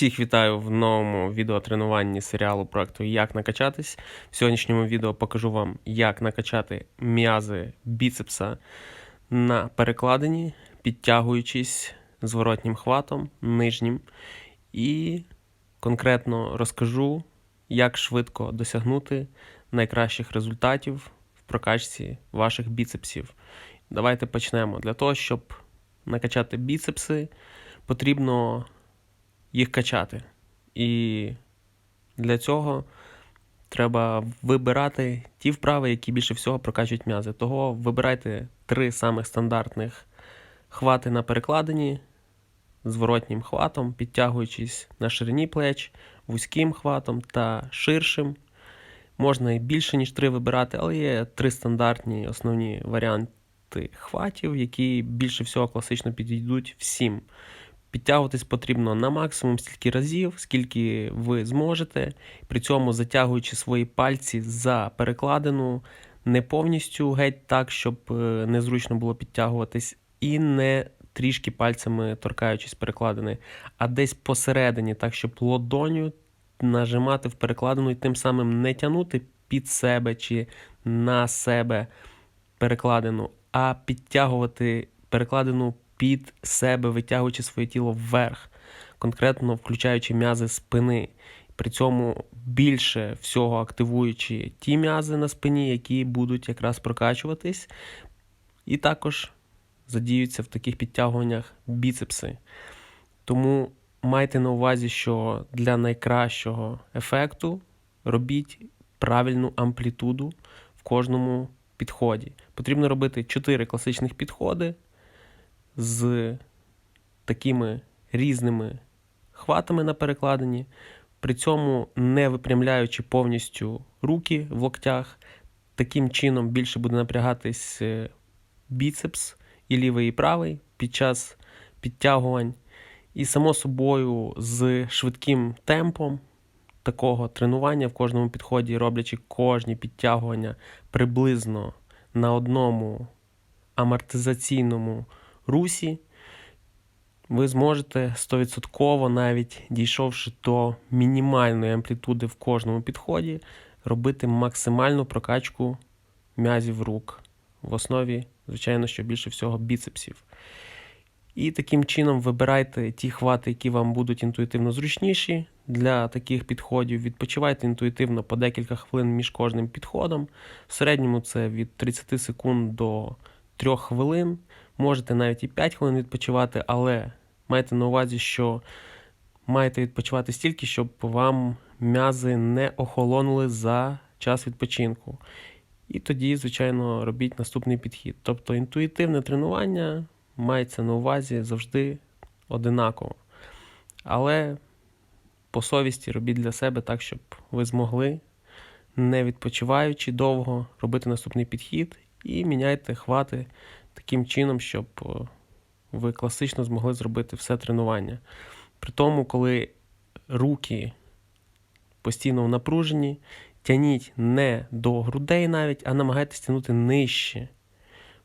Всіх вітаю в новому відеотренуванні серіалу проекту Як накачатись. В сьогоднішньому відео покажу вам, як накачати м'язи біцепса на перекладині, підтягуючись зворотнім хватом, нижнім. І конкретно розкажу, як швидко досягнути найкращих результатів в прокачці ваших біцепсів. Давайте почнемо. Для того, щоб накачати біцепси, потрібно їх качати. І для цього треба вибирати ті вправи, які більше всього прокачують м'язи. Того вибирайте три самих стандартних хвати на перекладині, зворотнім хватом, підтягуючись на ширині плеч, вузьким хватом та ширшим. Можна і більше, ніж три вибирати, але є три стандартні основні варіанти хватів, які більше всього класично підійдуть всім. Підтягуватись потрібно на максимум стільки разів, скільки ви зможете, при цьому затягуючи свої пальці за перекладину, не повністю геть так, щоб е, незручно було підтягуватись, і не трішки пальцями торкаючись перекладини, а десь посередині, так, щоб лодоню нажимати в перекладину і тим самим не тягнути під себе чи на себе перекладину, а підтягувати перекладину під себе, витягуючи своє тіло вверх, конкретно включаючи м'язи спини. При цьому більше всього активуючи ті м'язи на спині, які будуть якраз прокачуватись, і також задіються в таких підтягуваннях біцепси. Тому майте на увазі, що для найкращого ефекту робіть правильну амплітуду в кожному підході. Потрібно робити 4 класичних підходи з такими різними хватами на перекладині, при цьому не випрямляючи повністю руки в локтях. Таким чином більше буде напрягатись е, біцепс і лівий, і правий під час підтягувань. І, само собою, з швидким темпом такого тренування в кожному підході, роблячи кожні підтягування приблизно на одному амортизаційному русі, ви зможете 100% навіть дійшовши до мінімальної амплітуди в кожному підході, робити максимальну прокачку м'язів рук. В основі, звичайно, що більше всього біцепсів. І таким чином вибирайте ті хвати, які вам будуть інтуїтивно зручніші. Для таких підходів відпочивайте інтуїтивно по декілька хвилин між кожним підходом. В середньому це від 30 секунд до 3 хвилин. Можете навіть і 5 хвилин відпочивати, але майте на увазі, що маєте відпочивати стільки, щоб вам м'язи не охолонули за час відпочинку. І тоді, звичайно, робіть наступний підхід. Тобто інтуїтивне тренування мається на увазі завжди одинаково. Але по совісті робіть для себе так, щоб ви змогли, не відпочиваючи довго, робити наступний підхід і міняйте хвати таким чином, щоб е, ви класично змогли зробити все тренування. При тому, коли руки постійно в напруженні, тяніть не до грудей навіть, а намагайтесь тягнути нижче,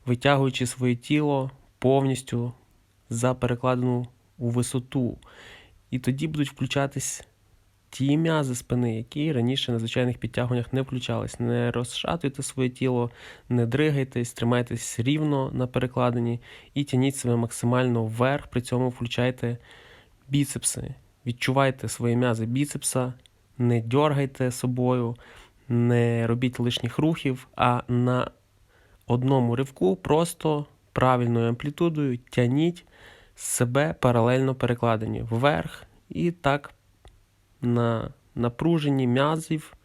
витягуючи своє тіло повністю за перекладену у висоту. І тоді будуть включатись ті м'язи спини, які раніше на звичайних підтягуваннях не включались. Не розшатуйте своє тіло, не дригайтесь, тримайтесь рівно на перекладині і тяніть себе максимально вверх, при цьому включайте біцепси. Відчувайте свої м'язи біцепса, не дергайте собою, не робіть лишніх рухів, а на одному ривку просто правильною амплітудою тяніть себе паралельно перекладені вверх і так на напруженні м'язів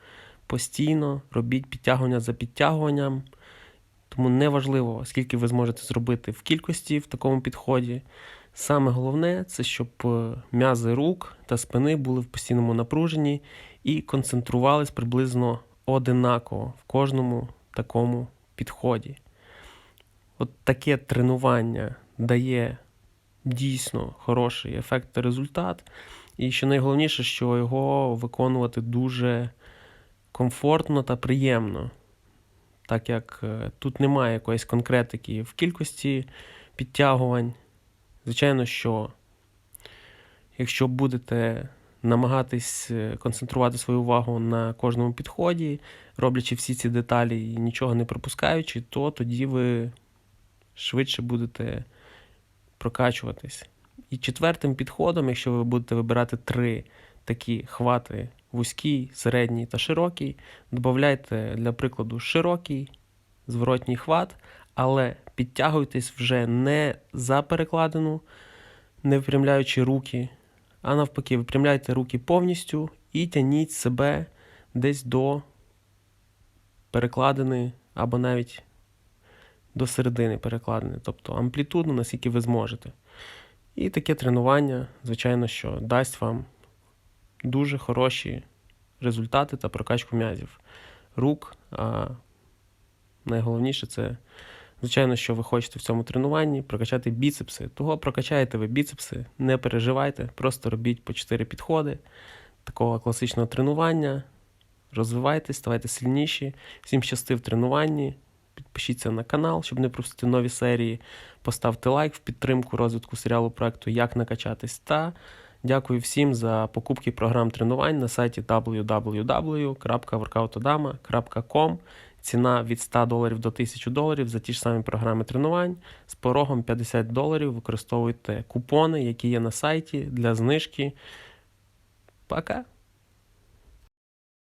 постійно робіть підтягування за підтягуванням. Тому неважливо, скільки ви зможете зробити в кількості в такому підході. Саме головне це щоб е, м'язи рук та спини були в постійному напруженні і концентрувались приблизно одинаково в кожному такому підході. От таке тренування дає дійсно хороший ефект та результат. І що найголовніше, що його виконувати дуже комфортно та приємно, так як е, тут немає якоїсь конкретики в кількості підтягувань. Звичайно, що якщо будете намагатись е, концентрувати свою увагу на кожному підході, роблячи всі ці деталі і нічого не пропускаючи, то тоді ви швидше будете прокачуватись. І четвертим підходом, якщо ви будете вибирати три такі хвати вузький, середній та широкий, додайте для прикладу широкий зворотній хват, але підтягуйтесь вже не за перекладину, не випрямляючи руки, а навпаки, випрямляйте руки повністю і тяніть себе десь до перекладини або навіть до середини перекладини, тобто амплітудно, наскільки ви зможете. І таке тренування, звичайно, що дасть вам дуже хороші результати та прокачку м'язів рук. А найголовніше це, звичайно, що ви хочете в цьому тренуванні прокачати біцепси. Того прокачаєте ви біцепси, не переживайте, просто робіть по 4 підходи такого класичного тренування. Розвивайтесь, ставайте сильніші. Всім щасти в тренуванні. Підпишіться на канал, щоб не пропустити нові серії. Поставте лайк в підтримку розвитку серіалу проекту Як накачатись. Та дякую всім за покупки програм тренувань на сайті www.workoutodama.com. Ціна від 100 доларів до 1000 доларів за ті ж самі програми тренувань. З порогом 50 доларів використовуйте купони, які є на сайті для знижки. Пока!